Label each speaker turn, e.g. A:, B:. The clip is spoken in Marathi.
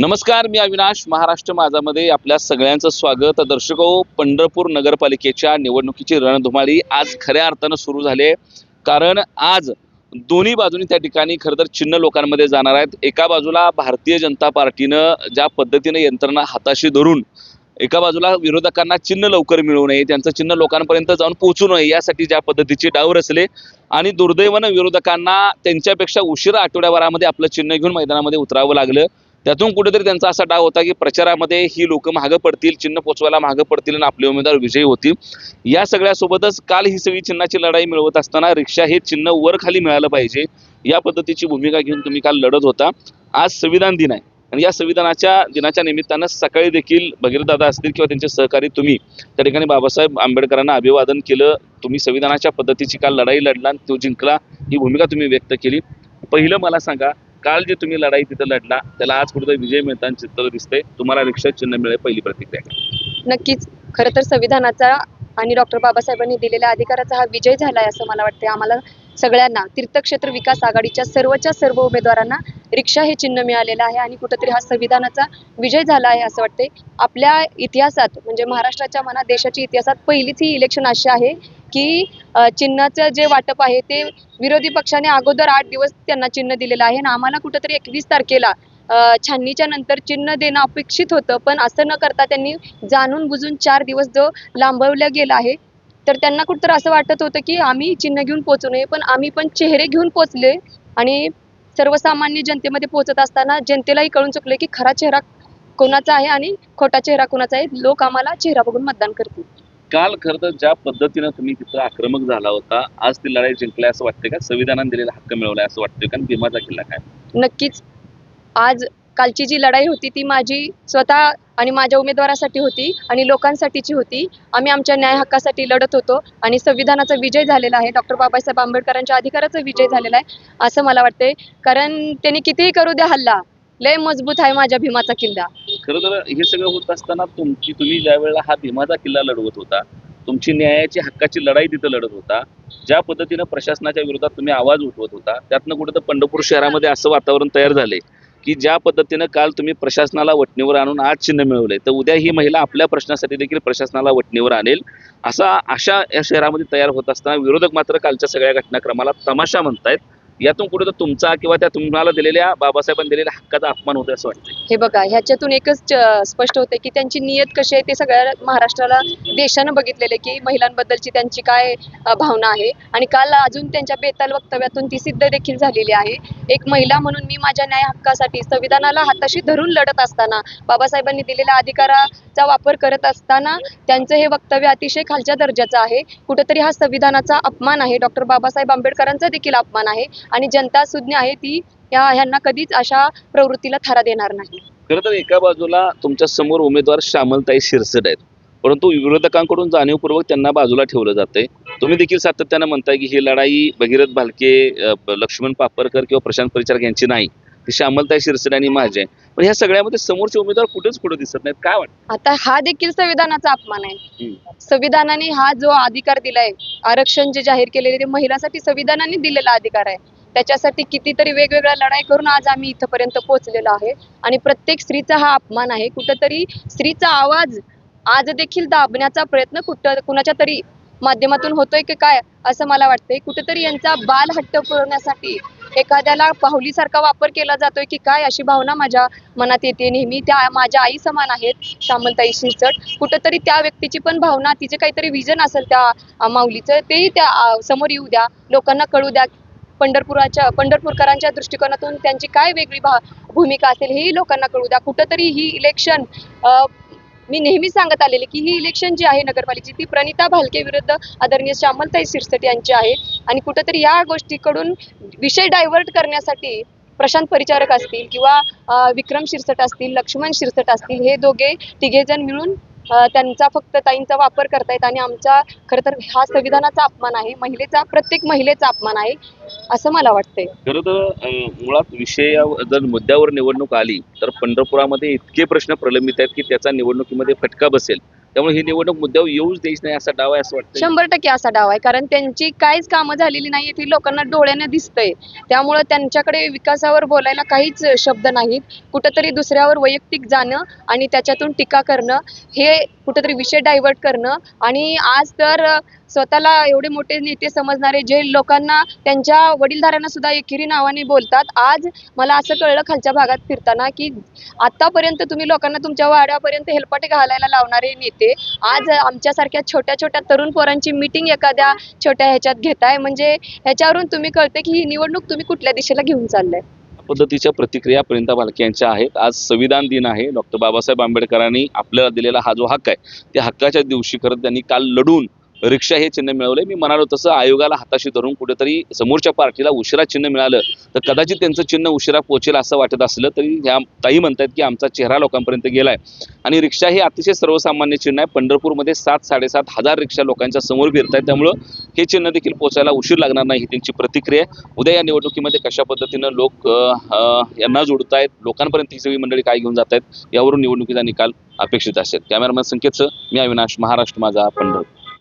A: नमस्कार मी अविनाश महाराष्ट्र माझामध्ये आपल्या सगळ्यांचं स्वागत. दर्शको हो, पंढरपूर नगरपालिकेच्या निवडणुकीची रणधुमाळी आज खऱ्या अर्थानं सुरू झाली कारण आज दोन्ही बाजूनी त्या ठिकाणी खरं तर चिन्ह लोकांमध्ये जाणार आहेत. एका बाजूला भारतीय जनता पार्टीनं ज्या पद्धतीनं यंत्रणा हाताशी धरून एका बाजूला विरोधकांना चिन्ह लवकर मिळू नये त्यांचं चिन्ह लोकांपर्यंत जाऊन पोहोचू नये यासाठी ज्या पद्धतीचे डाव रचले आणि दुर्दैवानं विरोधकांना त्यांच्यापेक्षा उशिरा आठवड्याभरामध्ये आपलं चिन्ह घेऊन मैदानामध्ये उतरावं लागलं. त्यातून कुठेतरी त्यांचा असा डाव होता की प्रचारामध्ये ही लोक मागं पडतील चिन्ह पोचवायला मागं पडतील आणि आपले उमेदवार विजयी होतील. या सगळ्यासोबतच काल ही सगळी चिन्हाची लढाई मिळवत असताना रिक्षा हे चिन्ह वर खाली मिळालं पाहिजे. या पद्धतीची भूमिका घेऊन तुम्ही काल लढत होता. आज संविधान दिन आहे. आणि या संविधानाच्या दिनाच्या निमित्तानं सकाळी देखील भगीरदादा असतील किंवा त्यांचे सहकारी तुम्ही त्या ठिकाणी बाबासाहेब आंबेडकरांना अभिवादन केलं. तुम्ही संविधानाच्या पद्धतीची काल लढाई लढला आणि तो जिंकला. ही भूमिका तुम्ही व्यक्त केली. पहिलं मला सांगा काल जे तुम्ही लढाई तिथं लढला त्याला आज कुठेतरी विजय मिळताना चित्र दिसते तुम्हाला रिक्षा चिन्ह मिळेल पहिली प्रतिक्रिया
B: नक्कीच. खरं तर संविधानाचा आणि डॉक्टर बाबासाहेबांनी दिलेल्या अधिकाराचा हा विजय झाला आहे असं मला वाटते आम्हाला सगळ्यांना तीर्थक्षेत्र विकास आघाडीच्या सर्वच्या सर्व उमेदवारांना रिक्षा हे चिन्ह मिळालेलं आहे आणि कुठंतरी हा संविधानाचा विजय झाला आहे असं वाटते आपल्या इतिहासात म्हणजे महाराष्ट्राच्या मनात देशाच्या इतिहासात पहिलीच ही इलेक्शन अशी आहे की चिन्हाचं जे वाटप आहे ते विरोधी पक्षाने अगोदर आठ दिवस त्यांना चिन्ह दिलेलं आहे आणि आम्हाला कुठंतरी एकवीस तारखेला छाननीच्या नंतर चिन्ह देणं अपेक्षित होतं पण असं न करता त्यांनी जाणून बुजून चार दिवस जो लांबवला गेला आहे तर त्यांना कुठंतरी असं वाटत होतं की आम्ही चिन्ह घेऊन पोचू नये पण आम्ही पण चेहरे घेऊन पोचले आणि सर्वसामान्य जनतेमध्ये पोहोचत असताना जनतेलाही कळून चुकले की खरा चेहरा कोणाचा आहे आणि खोटा चेहरा कोणाचा आहे लोक आम्हाला चेहरा बघून मतदान करतील.
A: काल खरं तर ज्या पद्धतीनं तुम्ही तिथं आक्रमक झाला होता आज ती लढाई जिंकलाय असं वाटतंय का? संविधानाने दिलेला हक्क मिळवलाय असं वाटतंय कारण भीमाचा किल्ला काय?
B: नक्कीच. आज कालची जी लढाई होती ती माझी स्वतः आणि माझ्या उमेदवारासाठी होती आणि लोकांसाठीची होती. आम्ही आमच्या न्याय हक्कासाठी लढत होतो आणि संविधानाचा विजय झालेला आहे. डॉक्टर बाबासाहेब आंबेडकरांच्या अधिकाराचा विजय झालेला आहे असं मला वाटते कारण त्यांनी कितीही करू द्या हल्ला लय मजबूत आहे माझ्या भीमाचा किल्ला.
A: खरं तर हे सगळं होत असताना तुमची तुम्ही ज्या वेळेला हा भीमाचा किल्ला लढवत होता तुमची न्यायाची हक्काची लढाई तिथं लढत होता ज्या पद्धतीनं प्रशासनाच्या विरोधात तुम्ही आवाज उठवत होता त्यातनं कुठं तर पंढरपूर शहरामध्ये असं वातावरण तयार झाले की ज्या पद्धतीनं काल तुम्ही प्रशासनाला वटणीवर आणून आज चिन्ह मिळवले तर उद्या ही महिला आपल्या प्रश्नासाठी देखील प्रशासनाला वटणीवर आणेल असा आशा या शहरामध्ये तयार होत असताना विरोधक मात्र कालच्या सगळ्या घटनाक्रमाला तमाशा म्हणतायत. यातून कुठं तुमचा किंवा त्या तुम्हाला दिलेल्या बाबासाहेबांनी दिलेल्या हक्काचा अपमान होतो असं वाटतं
B: हे बघा ह्याच्यातून एकच स्पष्ट होते की त्यांची नियत कशी आहे ते सगळ्या महाराष्ट्राला देशानं बघितलेले की महिलांबद्दलची त्यांची काय भावना आहे. आणि काल अजून त्यांच्या बेताल वक्तव्यातून ती सिद्ध देखील झालेली आहे. एक महिला म्हणून मी माझ्या न्याय हक्कासाठी संविधानाला हाताशी धरून लढत असताना बाबासाहेबांनी दिलेल्या अधिकाराचा वापर करत असताना त्यांचं हे वक्तव्य अतिशय खालच्या दर्जाचं आहे. कुठंतरी हा संविधानाचा अपमान आहे. डॉक्टर बाबासाहेब आंबेडकरांचा देखील अपमान आहे. आणि जनता सुज्ञ आहे ती या ह्यांना कधीच अशा प्रवृत्तीला थारा देणार नाही.
A: खरं तर एका बाजूला तुमच्यासमोर उमेदवार श्यामलताई शिरसट आहेत. परंतु विरोधकांकडून जाणीवपूर्वक त्यांना बाजूला ठेवलं जातंय. तुम्ही देखील सातत्यानं म्हणताय की ही लढाई भगीरथ भालके लक्ष्मण पापरकर किंवा प्रशांत परिचारक यांची नाही. ती श्यामलताई शिरसट आणि माझी आहे. पण ह्या सगळ्यामध्ये समोरचे उमेदवार कुठेच कुठे दिसत नाहीत. काय वाटतं?
B: आता हा देखील संविधानाचा अपमान आहे. संविधानाने हा जो अधिकार दिलाय आरक्षण जे जाहीर केलेले ते महिलांसाठी संविधानाने दिलेला अधिकार आहे. त्याच्यासाठी कितीतरी वेगवेगळ्या लढाई करून आज आम्ही इथंपर्यंत पोहोचलेलो आहे. आणि प्रत्येक स्त्रीचा हा अपमान आहे. कुठंतरी स्त्रीचा आवाज आज देखील दाबण्याचा प्रयत्न कुठं कुणाच्या तरी माध्यमातून होतोय की काय असं मला वाटतंय. कुठेतरी यांचा बाल हट्ट पुरवण्यासाठी एखाद्याला पाहुलीसारखा वापर केला जातोय की काय अशी भावना माझ्या मनात येते. नेहमी त्या माझ्या आई समान आहेत श्यामलताई शिरचट कुठंतरी त्या व्यक्तीची पण भावना तिचे काहीतरी विजन असेल त्या माऊलीचं तेही त्या समोर येऊ द्या. लोकांना कळू द्या. पंढरपुराच्या पंढरपूरकरांच्या दृष्टिकोनातून त्यांची काय वेगळी भा भूमिका असेल हेही लोकांना कळू द्या. कुठंतरी ही इलेक्शन मी नेहमी सांगत आलेले की ही इलेक्शन जी आहे नगरपालिकेची ती प्रणिता भालके विरुद्ध आदरणीय श्यामलताई शिरसट यांची आहे. आणि कुठंतरी या गोष्टीकडून विषय डायव्हर्ट करण्यासाठी प्रशांत परिचारक असतील किंवा विक्रम शिरसट असतील लक्ष्मण शिरसट असतील हे दोघे तिघे जण मिळून त्यांचा फक्त ताईंचा वापर करतायत आणि आमचा खरं तर हा संविधानाचा अपमान आहे महिलेचा प्रत्येक महिलेचा अपमान आहे असं मला वाटतंय.
A: खरं तर मुळात विषया जर मुद्द्यावर निवडणूक आली तर पंढरपुरामध्ये इतके प्रश्न प्रलंबित आहेत की त्याचा निवडणुकीमध्ये फटका बसेल. त्यामुळे ही निवडणूक मुद्द्यावर येऊच द्यायच नाही असा डाव आहे असं वाटतं
B: शंभर टक्के असा डाव आहे. कारण त्यांची काहीच कामं झालेली नाही ती लोकांना डोळ्याने दिसतंय. त्यामुळं त्यांच्याकडे विकासावर बोलायला काहीच शब्द नाहीत. कुठंतरी दुसऱ्यावर वैयक्तिक जाणं आणि त्याच्यातून टीका करणं हे कुठंतरी विषय डायव्हर्ट करणं. आणि आज तर स्वतःला एवढे मोठे नेते समजणारे जे लोकांना त्यांच्या वडीलधाऱ्यांना सुद्धा एकेरी नावाने बोलतात आज मला असं कळलं खालच्या भागात फिरताना की आतापर्यंत तुम्ही लोकांना तुमच्या वाड्यापर्यंत हेलपाटे घालायला लावणारे नेते आज आमच्यासारख्या छोट्या छोट्या तरुण पोरांची मिटिंग एखाद्या छोट्या ह्याच्यात घेताय. म्हणजे ह्याच्यावरून तुम्ही कळते की ही निवडणूक तुम्ही कुठल्या दिशेला घेऊन चाललाय?
A: पद्धतीच्या प्रतिक्रिया प्रियंका भालके यांच्या आहेत. आज संविधान दिन आहे. डॉक्टर बाबासाहेब आंबेडकरांनी आपल्याला दिलेला हा जो हक्क आहे त्या हक्काच्या दिवशी खरं त्यांनी काल लढून रिक्षा हे चिन्ह मिळवले. मी म्हणालो तसं आयोगाला हाताशी धरून कुठेतरी समोरच्या पार्टीला उशिरा चिन्ह मिळालं तर कदाचित त्यांचं चिन्ह उशिरा पोचेल असं वाटत असलं तरी ह्या ताई म्हणतात की आमचा चेहरा लोकांपर्यंत गेलाय. आणि रिक्षा हे अतिशय सर्वसामान्य चिन्ह आहे. पंढरपूरमध्ये सात साडेसात हजार रिक्षा लोकांच्या समोर फिरत आहेत त्यामुळं हे चिन्ह देखील पोचायला उशीर लागणार नाही ही त्यांची प्रतिक्रिया आहे. उद्या या निवडणुकीमध्ये कशा पद्धतीनं लोक यांना जोडत आहेत लोकांपर्यंत ही सगळी मंडळी काय घेऊन जात आहेत यावरून निवडणुकीचा निकाल अपेक्षित असेल. कॅमेरामॅन संकेतचं मी अविनाश महाराष्ट्र माझा पंढरपूर.